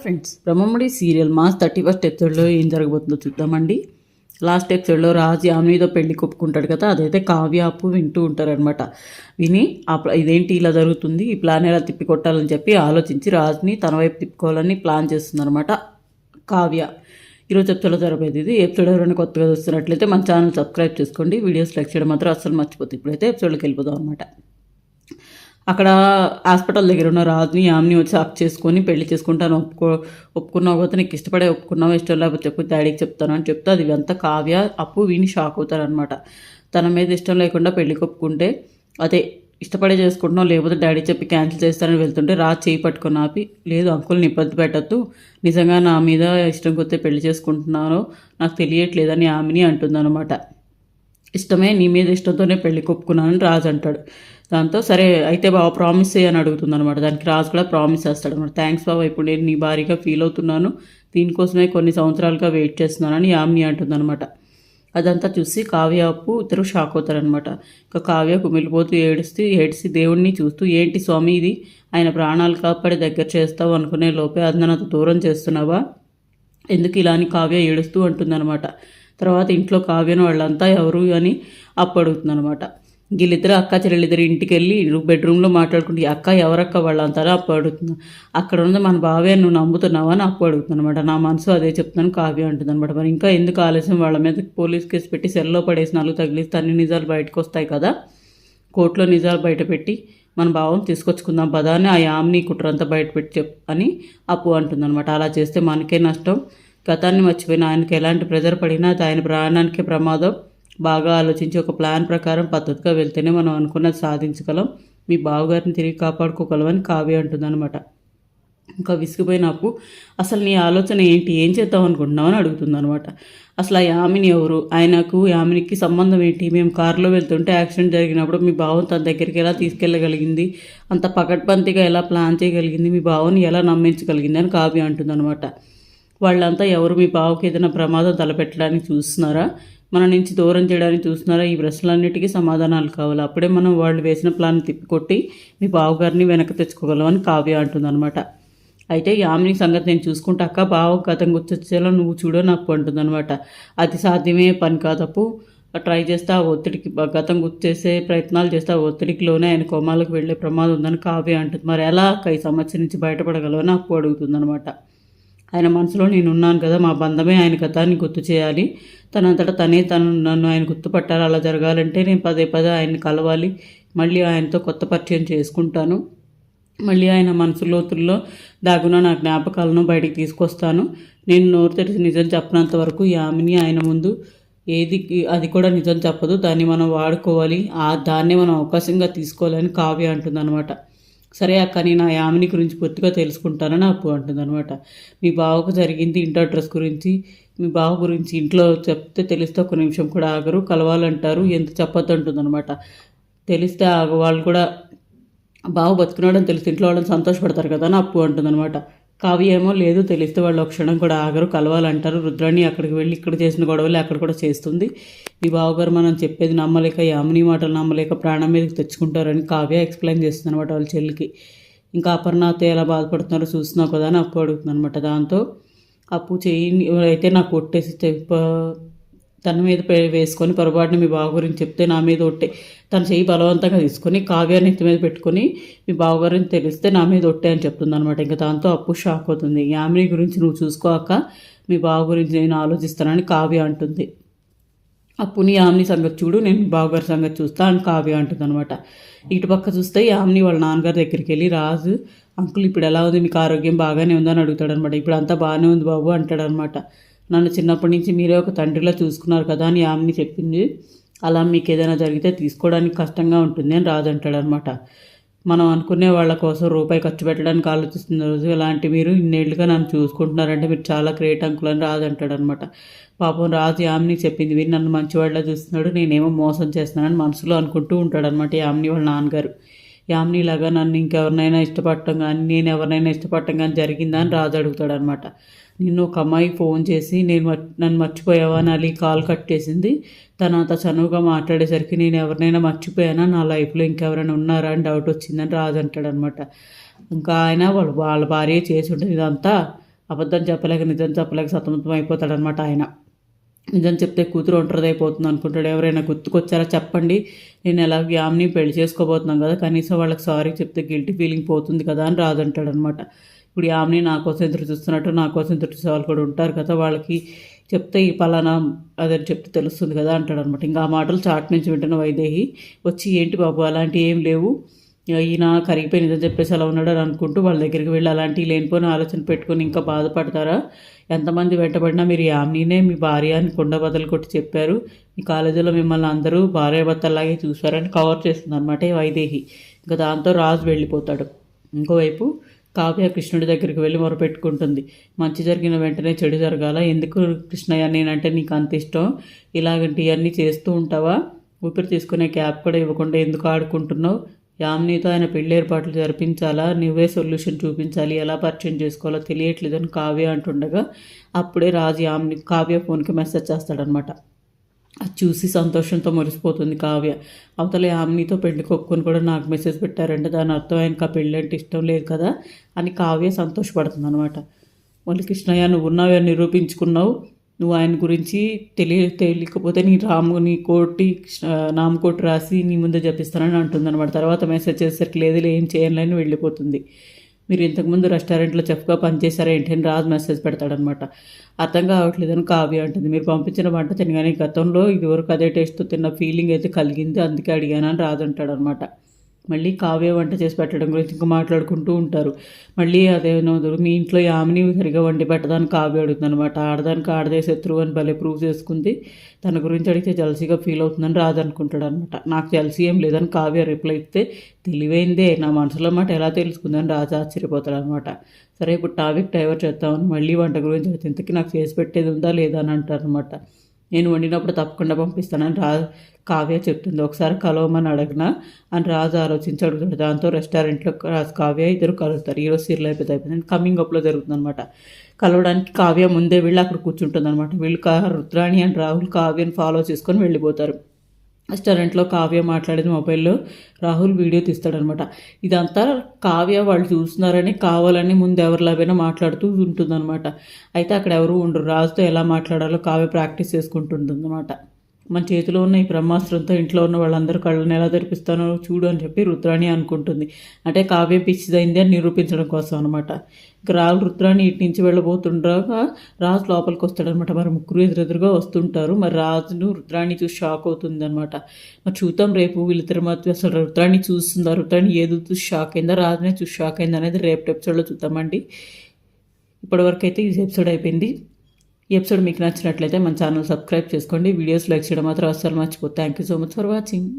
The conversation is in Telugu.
ఫ్రెండ్స్ బ్రహ్మముడి సీరియల్ మాస్ థర్టీ ఫస్ట్ ఎపిసోడ్లో ఏం జరగబోతుందో చూద్దామండి. లాస్ట్ ఎపిసోడ్లో రాజు ఆమెతో పెళ్ళి కొప్పుకుంటాడు కదా అదైతే కావ్య అప్పు వింటూ ఉంటారనమాట విని ఇదేంటి ఇలా జరుగుతుంది? ఈ ప్లాన్ ఎలా తిప్పి కొట్టాలని చెప్పి ఆలోచించి రాజుని తన వైపు తిప్పుకోవాలని ప్లాన్ చేస్తుందనమాట కావ్య. ఈరోజు ఎపిసోడ్లో జరగబోయేది ఇది. ఎపిసోడ్ ఎవరైనా కొత్తగా చూస్తున్నట్లయితే మన ఛానల్ సబ్స్క్రైబ్ చేసుకోండి. వీడియోస్ లైక్ చేయడం మాత్రం అస్సలు మర్చిపోతుంది ఇప్పుడైతే ఎపిసోడ్లోకి వెళ్ళిపోదాం అనమాట అక్కడ హాస్పిటల్ దగ్గర ఉన్న రాజుని ఆమెని వచ్చి అప్ చేసుకొని పెళ్ళి చేసుకుంటాను. ఒప్పుకో ఒప్పుకున్నావు కదా నీకు ఇష్టపడే ఒప్పుకున్నావు ఇష్టం లేకపోతే చెప్పు డాడీకి చెప్తాను అని చెప్తే అది అంతా కావ్య అప్పు విని షాక్ అవుతారనమాట తన మీద ఇష్టం లేకుండా పెళ్ళికి ఒప్పుకుంటే అదే ఇష్టపడే చేసుకుంటున్నావు లేకపోతే డాడీ చెప్పి క్యాన్సిల్ చేస్తారని వెళ్తుంటే రాజు చేయి పట్టుకొని ఆపి లేదు అంకుల్ని ఇబ్బంది పెట్టద్దు. నిజంగా నా మీద ఇష్టం కొద్ది పెళ్ళి చేసుకుంటున్నాను నాకు తెలియట్లేదని ఆమెని అంటుందన్నమాట. ఇష్టమే నీ మీద ఇష్టంతోనే పెళ్ళి కొప్పుకున్నానని రాజు అంటాడు. దాంతో సరే అయితే బావ ప్రామిస్ చేయని అడుగుతుంది అనమాట దానికి రాజు కూడా ప్రామిస్ చేస్తాడు అనమాట థ్యాంక్స్ బావ ఇప్పుడు నేను నీ భారీగా ఫీల్ అవుతున్నాను. దీనికోసమే కొన్ని సంవత్సరాలుగా వెయిట్ చేస్తున్నానని యామ్ని అంటుంది అనమాట అదంతా చూసి కావ్య అప్పు ఇద్దరు షాక్ అవుతారనమాట ఇంకా కావ్య కుమిలిపోతూ ఏడుస్తూ ఏడిసి దేవుణ్ణి చూస్తూ ఏంటి స్వామి ఇది? ఆయన ప్రాణాలు కాపాడి దగ్గర చేస్తావు అనుకునే లోపే అది నన్ను దూరం చేస్తున్నావా? ఎందుకు ఇలా? అని కావ్య ఏడుస్తూ అంటుందన్నమాట. తర్వాత ఇంట్లో కావ్యను వాళ్ళంతా ఎవరు అని అప్పు అడుగుతుందనమాట వీళ్ళిద్దరు అక్క చెల్లెలిద్దరు ఇంటికి వెళ్ళి బెడ్రూమ్లో మాట్లాడుకుంటే అక్క ఎవరక్క వాళ్ళంతా అప్పు అడుగుతుంది అక్కడ ఉంది మన బావే నువ్వు నమ్ముతున్నావా? అని అప్పు అడుగుతుందన్నమాట నా మనసు అదే చెప్తున్నాను కావ్య అంటుందన్నమాట. మరి ఇంకా ఎందుకు ఆలస్యం? వాళ్ళ మీద పోలీస్ కేసు పెట్టి సెల్లో పడేసి నాలుగు తగిలిస్తే అన్ని నిజాలు బయటకు వస్తాయి కదా. కోర్టులో నిజాలు బయటపెట్టి మన భావం తీసుకొచ్చుకుందాం పదాన్ని ఆ యామ్ని కుట్రంతా బయటపెట్టి చెప్ అని అప్పు అంటుందన్నమాట. అలా చేస్తే మనకే నష్టం. గతాన్ని మర్చిపోయిన ఆయనకి ఎలాంటి ప్రెజర్ పడినా అది ఆయన ప్రాణానికే ప్రమాదం. బాగా ఆలోచించి ఒక ప్లాన్ ప్రకారం పద్ధతిగా వెళ్తేనే మనం అనుకున్నది సాధించగలం. మీ బావగారిని తిరిగి కాపాడుకోగలమని కావ్య అంటుందన్నమాట. ఇంకా విసిగిపోయిన అప్పు అసలు నీ ఆలోచన ఏంటి? ఏం చేద్దాం అనుకుంటున్నావు అని అడుగుతుంది అనమాట అసలు ఆ యామిని ఎవరు? ఆయనకు యామినికి సంబంధం ఏంటి? మేము కారులో వెళ్తుంటే యాక్సిడెంట్ జరిగినప్పుడు మీ బావని తన దగ్గరికి ఎలా తీసుకెళ్ళగలిగింది? అంత పకడ్బంతిగా ఎలా ప్లాన్ చేయగలిగింది? మీ బావని ఎలా నమ్మించగలిగింది? అని కావ్య అంటుంది అనమాట వాళ్ళంతా ఎవరు మీ బావకి ఏదైనా ప్రమాదం తలపెట్టడానికి చూస్తున్నారా? మన నుంచి దూరం చేయడానికి చూస్తున్నారా? ఈ ప్రశ్నలన్నిటికీ సమాధానాలు కావాలి. అప్పుడే మనం వాళ్ళు వేసిన ప్లాన్ తిప్పికొట్టి మీ బావగారిని వెనక్కి తెచ్చుకోగలమని కావ్య అంటుందన్నమాట. అయితే యామిని సంగతి నేను చూసుకుంటా. అక్క బావ గతం గుర్తొచ్చేలా నువ్వు చూడో నాకు అంటుందన్నమాట. అది సాధ్యమే పని కాదప్పు. ట్రై చేస్తే ఆ ఒత్తిడికి గతం గుర్తు చేసే ప్రయత్నాలు చేస్తే ఆ ఒత్తిడికి లోనే ఆయన కోమాలకు వెళ్ళే ప్రమాదం ఉందని కావ్య అంటుంది. మరి ఎలా అక్క ఈ సమస్య నుంచి బయటపడగలవని అప్పు అడుగుతుందన్నమాట. ఆయన మనసులో నేను ఉన్నాను కదా మా బంధమే ఆయన గతాన్ని గుర్తు చేయాలి. తనంతటా తనే తను నన్ను ఆయన గుర్తుపట్టాలి అలా జరగాలంటే నేను పదే పదే ఆయన్ని కలవాలి. మళ్ళీ ఆయనతో కొత్త పరిచయం చేసుకుంటాను. మళ్ళీ ఆయన మనసు లోతుల్లో నా జ్ఞాపకాలను బయటికి తీసుకొస్తాను. నేను నోరు తెరిచి నిజం చెప్పినంత వరకు యామిని ఆయన ముందు ఏది అది కూడా నిజం చెప్పదు. దాన్ని మనం వాడుకోవాలి. ఆ దాన్నే మనం అవకాశంగా తీసుకోవాలని కావ్య అంటుందన్నమాట. సరే అక్క నేను ఆ యామిని గురించి పూర్తిగా తెలుసుకుంటానని అప్పు అంటుందన్నమాట మీ బావకు జరిగింది ఇంటర్ అడ్రస్ గురించి మీ బావ గురించి ఇంట్లో చెప్తే తెలిస్తే ఒక నిమిషం కూడా ఆగరు కలవాలంటారు ఎంత చెప్పొద్దు అనమాట. తెలిస్తే వాళ్ళు కూడా బావ బతుకున్నాడని తెలిసి ఇంట్లో వాళ్ళని సంతోషపడతారు కదా అని అప్పు అంటుందన్నమాట కావ్య ఏమో లేదు తెలిస్తే వాళ్ళు ఒక క్షణం కూడా ఆగరు కలవాలంటారు. రుద్రాణి అక్కడికి వెళ్ళి ఇక్కడ చేసిన గొడవలు అక్కడ కూడా చేస్తుంది. మీ బావగారు మనం చెప్పేది నమ్మలేక యామిని మాటలు నమ్మలేక ప్రాణం మీదకి తెచ్చుకుంటారని కావ్య ఎక్స్ప్లెయిన్ చేస్తుంది అనమాట వాళ్ళ చెల్లికి. ఇంకా అపర్ణతో ఎలా బాధపడుతున్నారో చూస్తున్నావు కదా అని అప్పు అడుగుతుంది అనమాట దాంతో. అప్పు చేయి అయితే నాకు కొట్టేసి తన మీద వేసుకొని పొరపాటున మీ బావ గురించి చెప్తే నా మీద ఒట్టే. తన చెయ్యి బలవంతంగా తీసుకొని కావ్య నెత్తి మీద పెట్టుకొని మీ బావగారిని తెలిస్తే నా మీద ఒట్టే అని చెప్తుంది అనమాట ఇంకా దాంతో అప్పు షాక్ అవుతుంది. యామిని గురించి నువ్వు చూసుకోక మీ బావ గురించి నేను ఆలోచిస్తానని కావ్య అంటుంది. అప్పుని యామిని సంగతి చూడు నేను బావగారి సంగతి చూస్తా అని కావ్య అంటుంది అనమాట ఇటు పక్క చూస్తే యామిని వాళ్ళ నాన్నగారి దగ్గరికి వెళ్ళి రాజు అంకుల్ ఇప్పుడు ఎలా ఉంది? మీకు ఆరోగ్యం బాగానే ఉందని అడుగుతాడనమాట ఇప్పుడు అంతా బాగానే ఉంది బాబు అంటాడనమాట నన్ను చిన్నప్పటి నుంచి మీరే ఒక తండ్రిలా చూసుకున్నారు కదా అని యామిని చెప్పింది. అలా మీకు ఏదైనా జరిగితే తీసుకోవడానికి కష్టంగా ఉంటుంది అని రాజు అంటాడనమాట. మనం అనుకునే వాళ్ళ కోసం రూపాయి ఖర్చు పెట్టడానికి ఆలోచిస్తున్న రోజు ఇలాంటి మీరు ఇన్నేళ్ళుగా నన్ను చూసుకుంటున్నారంటే మీరు చాలా గ్రేట్ అంకుల్ అని రాజు అంటాడు అనమాట పాపం రాజు యామిని చెప్పింది విని నన్ను మంచివాళ్ళ చూస్తున్నాడు. నేనేమో మోసం చేస్తున్నానని మనసులో అనుకుంటూ ఉంటాడు అనమాట యామిని వాళ్ళ నాన్నగారు. యామిని ఇలాగా నన్ను ఇంకెవరినైనా ఇష్టపడటం కానీ నేను ఎవరినైనా ఇష్టపడటం కానీ జరిగిందా అని రాజు అడుగుతాడు అనమాట నిన్ను ఒక అమ్మాయి ఫోన్ చేసి నేను మర్- నన్ను మర్చిపోయావా? అని అలీ కాల్ కట్ చేసింది తను అంత చనువుగా మాట్లాడేసరికి నేను ఎవరినైనా మర్చిపోయానా? నా లైఫ్లో ఇంకెవరైనా ఉన్నారా? అని డౌట్ వచ్చిందని రాజు అంటాడనమాట. ఇంకా ఆయన వాళ్ళు వాళ్ళ భార్య చేసి ఉంటుంది ఇదంతా. అబద్ధం చెప్పలేక నిజం చెప్పలేక సతమతం అయిపోతాడనమాట ఆయన. నిజం చెప్తే కూతురు ఒంటరిది అయిపోతుంది అనుకుంటాడు. ఎవరైనా గుర్తుకొచ్చారా? చెప్పండి. నేను ఎలా యామ్ని పెళ్ళి చేసుకోబోతున్నాం కదా కనీసం వాళ్ళకి సారీ చెప్తే గిల్టీ ఫీలింగ్ పోతుంది కదా అని రాదంటాడనమాట ఇప్పుడు యామ్ని నా కోసం ఎదురు చూస్తున్నట్టు నా కోసం ఎదురు చూసే వాళ్ళు కూడా ఉంటారు కదా వాళ్ళకి చెప్తే ఈ పలానా అదని చెప్తే తెలుస్తుంది కదా అంటాడు అనమాట ఇంకా ఆ మాటలు చాట్ నుంచి వింటున్న వైదేహి వచ్చి ఏంటి బాబు అలాంటివి ఏం లేవు. ఈయన కరిగిపోయి నిజం చెప్పేసి అలా ఉన్నాడు అని అనుకుంటూ వాళ్ళ దగ్గరికి వెళ్ళి అలాంటివి లేనిపోయిన ఆలోచన పెట్టుకొని ఇంకా బాధపడతారా? ఎంతమంది వెంటబడినా మీరు యామ్నీనే మీ భార్య అని కొండ బదులు కొట్టి చెప్పారు. మీ కాలేజీలో మిమ్మల్ని అందరూ భార్యాభర్తలాగే చూశారని కవర్ చేస్తుంది అనమాట వైదేహి. ఇంకా దాంతో రాజు వెళ్ళిపోతాడు. ఇంకోవైపు కావ్య కృష్ణుడి దగ్గరికి వెళ్ళి మొరపెట్టుకుంటుంది. మంచి జరిగిన వెంటనే చెడు జరగాల. ఎందుకు కృష్ణయ్య నేనంటే నీకు అంత ఇష్టం? ఇలాగంటి అన్నీ చేస్తూ ఉంటావా? ఊపిరి తీసుకునే క్యాబ్ కూడా ఇవ్వకుండా ఎందుకు ఆడుకుంటున్నావు? యామ్నీతో ఆయన పెళ్ళి ఏర్పాట్లు జరిపించాలా? నువ్వే సొల్యూషన్ చూపించాలి. ఎలా పరిచయం చేసుకోవాలో తెలియట్లేదని కావ్య అంటుండగా అప్పుడే రాజు యామ్ని కావ్య ఫోన్కి మెసేజ్ చేస్తాడనమాట. అది చూసి సంతోషంతో మురిసిపోతుంది కావ్య. అవతల ఆమ్నితో పెళ్ళి కొక్కుని కూడా నాకు మెసేజ్ పెట్టారంటే. దాని అర్థం ఆయనకు ఆ పెళ్ళి అంటే ఇష్టం లేదు కదా అని కావ్య సంతోషపడుతుంది అనమాట మళ్ళీ కృష్ణయ్య నువ్వు ఉన్నావు నిరూపించుకున్నావు. నువ్వు ఆయన గురించి తెలియ తెలియకపోతే నీ రాము నీ కోటి నామకోటి రాసి నీ ముందే జపిస్తానని అంటుంది అనమాట తర్వాత మెసేజ్ చేసేసరికి లేదు ఏం చేయాలని వెళ్ళిపోతుంది. మీరు ఇంతకుముందు రెస్టారెంట్లో చెఫ్గా పనిచేశారా అని రాజు మెసేజ్ పెడతాడనమాట. అర్థం కావట్లేదని కావ్య అంటుంది. మీరు పంపించిన వంట తినగానే గతంలో ఇదివరకు అదే టేస్ట్తో తిన్న ఫీలింగ్ అయితే కలిగింది అందుకే అడిగానని రాజు అంటాడనమాట. మళ్ళీ కావ్య వంట చేసి పెట్టడం గురించి ఇంకా మాట్లాడుకుంటూ ఉంటారు. మళ్ళీ అదేనో మీ ఇంట్లో యామిని సరిగా వండి పెట్టడానికి కావ్య అడుగుతుంది అనమాట ఆడదానికి ఆడదే శత్రువు అని భలే ప్రూవ్ చేసుకుంది. తన గురించి అడిగితే జలసీగా ఫీల్ అవుతుందని రాదనుకుంటాడు అనమాట నాకు జలసీ ఏం లేదని కావ్య రిప్లై ఇస్తే తెలివైందే నా మనసులో మాట ఎలా తెలుసుకుందని రాజు ఆశ్చర్యపోతాడు అనమాట సరే ఇప్పుడు టాపిక్ డైవర్ట్ చేద్దామని మళ్ళీ వంట గురించి ఇంతకీ నాకు చేసి పెట్టేది ఉందా లేదా అని అంటారు అనమాట నేను వండినప్పుడు తప్పకుండా పంపిస్తానని రా కావ్య చెప్తుంది. ఒకసారి కలవమని అడగనా అని రాజు ఆలోచించి అడుగుతాడు దాంతో రెస్టారెంట్లో రాజు కావ్య ఇద్దరు కలుస్తారు. ఈరోజు సీరియల్ అయిపోతే అయిపోయింది. కమింగ్ అప్లో జరుగుతుంది అనమాట కలవడానికి కావ్య ముందే వెళ్ళి అక్కడ కూర్చుంటుంది అనమాట వీళ్ళు రుద్రాణి అండ్ రాహుల్ కావ్యని ఫాలో చేసుకొని వెళ్ళిపోతారు. రెస్టారెంట్లో కావ్య మాట్లాడేది మొబైల్లో. రాహుల్ వీడియో తీస్తాడనమాట. ఇదంతా కావ్య వాళ్ళు చూస్తున్నారని కావాలని ముందు ఎవరిలాగైనా మాట్లాడుతూ ఉంటుందన్నమాట అయితే అక్కడ ఎవరు ఉండరు. రాజుతో ఎలా మాట్లాడాలో కావ్య ప్రాక్టీస్ చేసుకుంటుంటుందన్నమాట మన చేతిలో ఉన్న ఈ బ్రహ్మాస్త్రంతో ఇంట్లో ఉన్న వాళ్ళందరూ కళ్ళని ఎలా తెరిపిస్తానో చూడు అని చెప్పి రుద్రాణి అనుకుంటుంది. అంటే కావ్య పిచ్చిదైంది అని నిరూపించడం కోసం అనమాట ఇక రాజు రుద్రాణి ఇటు నుంచి వెళ్ళబోతుండగా రాజు లోపలికి వస్తాడనమాట మరి ముగ్గురు ఎదురెదురుగా వస్తుంటారు. మరి రాజును రుద్రాణి చూసి షాక్ అవుతుంది అనమాట మరి చూద్దాం రేపు వీళ్ళిద్దరి మధ్య అసలు రుద్రాణి చూస్తుందా? రుద్రాణి ఏదో చూసి షాక్ అయిందా? రాజునే చూసి షాక్ అయింది అనేది రేపు ఎపిసోడ్లో చూద్దామండి. ఇప్పటివరకు అయితే ఈ ఎపిసోడ్ అయిపోయింది. ఈ ఎపిసోడ్ మీకు నచ్చినట్లయితే మన ఛానల్ సబ్స్క్రైబ్ చేసుకోండి. వీడియోస్ లైక్ చేయడం మాత్రం అస్సలు మర్చిపో thank you so much for watching